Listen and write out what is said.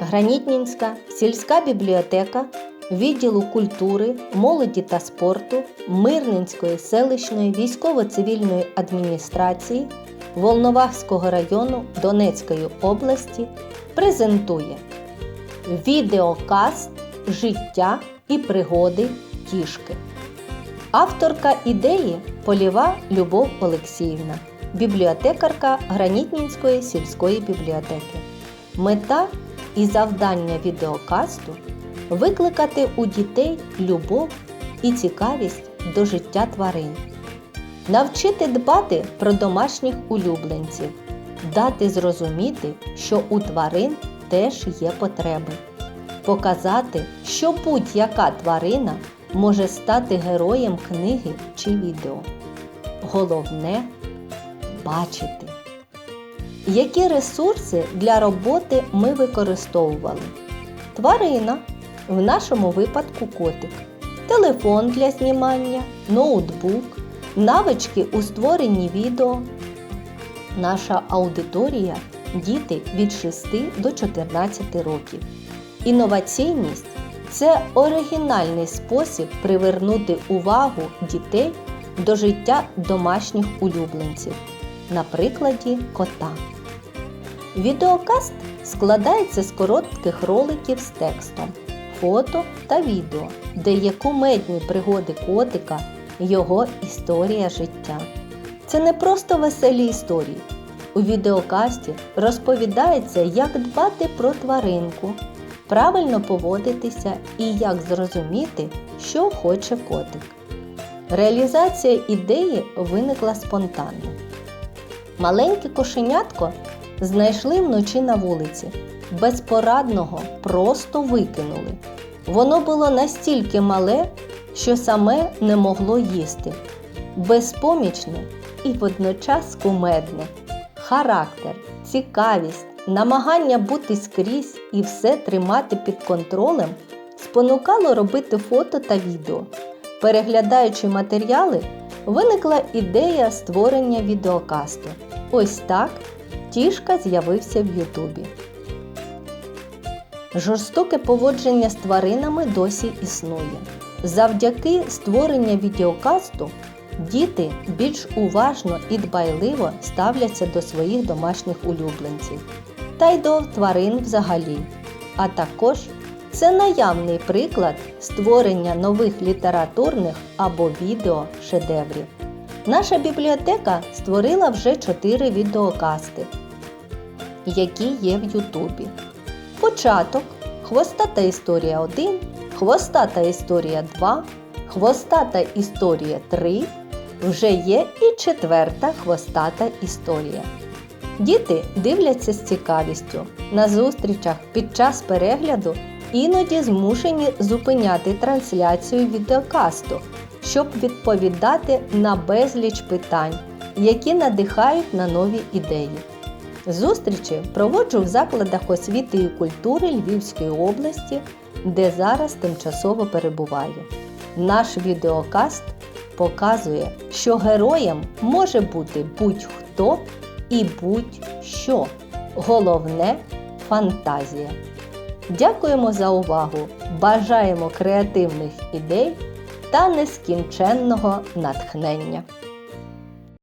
Гранітнінська сільська бібліотека відділу культури, молоді та спорту Мирненської селищної військово-цивільної адміністрації Волновахського району Донецької області презентує відеокаст Життя і пригоди кішки. Авторка ідеї Поліва Любов Олексіївна, бібліотекарка Гранітнінської сільської бібліотеки. Мета і завдання відеокасту викликати у дітей любов і цікавість до життя тварин, навчити дбати про домашніх улюбленців, дати зрозуміти, що у тварин теж є потреби, показати, що будь-яка тварина може стати героєм книги чи відео. Головне бачити. Які ресурси для роботи ми використовували? Тварина, в нашому випадку котик, телефон для знімання, ноутбук, навички у створенні відео. Наша аудиторія діти від 6 до 14 років. Інноваційність це оригінальний спосіб привернути увагу дітей до життя домашніх улюбленців, на прикладі кота. Відеокаст складається з коротких роликів з текстом, фото та відео, де є кумедні пригоди котика, його історія життя. Це не просто веселі історії. У відеокасті розповідається, як дбати про тваринку, правильно поводитися і як зрозуміти, що хоче котик. Реалізація ідеї виникла спонтанно. Маленьке кошенятко знайшли вночі на вулиці. Безпорадного просто викинули. Воно було настільки мале, що саме не могло їсти. Безпомічне і водночас кумедне. Характер, цікавість, намагання бути скрізь і все тримати під контролем спонукало робити фото та відео. Переглядаючи матеріали, виникла ідея створення відеокасту. Ось так Тішка з'явився в Ютубі. Жорстоке поводження з тваринами досі існує. Завдяки створенню відеокасту діти більш уважно і дбайливо ставляться до своїх домашніх улюбленців та й до тварин взагалі. А також це наявний приклад створення нових літературних або відео шедеврів. Наша бібліотека створила вже 4 відеокасти, які є в Ютубі. Початок, Хвостата історія 1, Хвостата історія 2, Хвостата історія 3. Вже є і четверта хвостата історія. Діти дивляться з цікавістю. На зустрічах під час перегляду іноді змушені зупиняти трансляцію відеокасту, щоб відповідати на безліч питань, які надихають на нові ідеї. Зустрічі проводжу в закладах освіти і культури Львівської області, де зараз тимчасово перебуваю. Наш відеокаст показує, що героєм може бути будь-хто і будь-що. Головне фантазія. Дякуємо за увагу! Бажаємо креативних ідей та нескінченного натхнення!